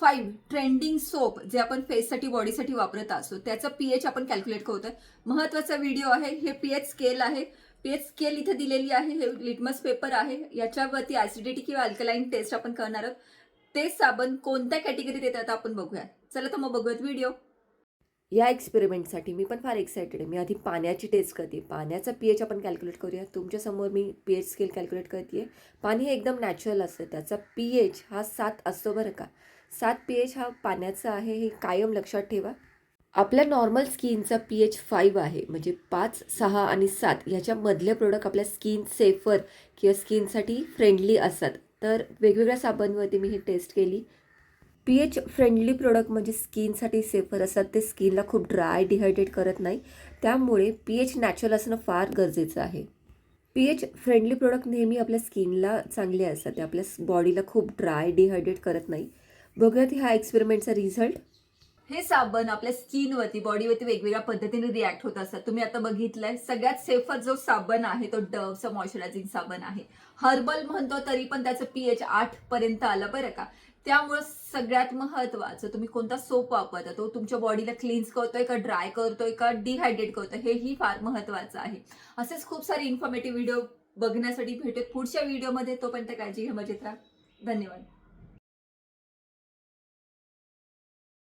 Five trending soap जे आपण फेससाठी बॉडीसाठी वापरत असतो त्याचं पीएच आपण कॅल्क्युलेट करतोय. महत्त्वाचा व्हिडिओ आहे हे पीएच स्केल आहे. पीएच स्केल इथे दिलेली आहे हे लिटमस पेपर आहे. याच्यावरती ऍसिडिटी किंवा अल्कलाईन टेस्ट आपण करणार आहोत. ते साबण कोणत्या कॅटेगरीत येतात आपण बघूया. चला तर मग बघूयात व्हिडिओ या एक्सपेरिमेंटसाठी मी पण फार एक्सायटेड आहे. मी आधी पाण्याची टेस्ट करते. पाण्याचा पी एच आपण कॅल्क्युलेट करूया. तुमच्यासमोर मी पी एच स्केल कॅल्क्युलेट करते पाणी हे एकदम नॅचरल असतं. त्याचा पी एच हा सात असतो बरं का. सात पी एच हा पाण्याचा आहे हे कायम लक्षात ठेवा. आपल्या नॉर्मल स्किनचा पी एच फाईव्ह आहे म्हणजे पाच सहा आणि सात ह्याच्या मधले प्रोडक्ट आपल्या स्किन सेफर किंवा स्किनसाठी फ्रेंडली असतात. तर वेगवेगळ्या साबणवरती मी हे टेस्ट केली. पी एच फ्रेंडली प्रोडक्ट म्हणजे स्किनसाठी सेफर असतात ते स्किनला खूप ड्राय डिहायड्रेट करत नाही. त्यामुळे पी एच नॅचरल असणं फार गरजेचं आहे. पी एच फ्रेंडली प्रोडक्ट नेहमी आपल्या स्किनला चांगले असतात ते आपल्या बॉडीला खूप ड्राय डिहायड्रेट करत नाही. बघूयात ह्या एक्सपेरिमेंटचा रिझल्ट हे साबण आपल्या स्किनवरती बॉडीवरती वेगवेगळ्या पद्धतीने रिॲक्ट होत असतात. तुम्ही आता बघितलंय सगळ्यात सेफर जो साबण आहे तो डवचा मॉइश्चरायझिंग साबण आहे. हर्बल म्हणतो तरी पण त्याचं पीएच आठ पर्यंत आलं बरं का? त्यामुळं सगळ्यात महत्वाचं तुम्ही कोणता सोप वापरता तो तुमच्या बॉडीला क्लीन्स करतोय का ड्राय करतोय का डिहायड्रेट करतोय हेही फार महत्वाचं आहे. असेच खूप सारे इन्फॉर्मेटिव्ह व्हिडिओ बघण्यासाठी भेटत पुढच्या व्हिडिओमध्ये तोपर्यंत काळजी घ्या मजेत राहा. धन्यवाद.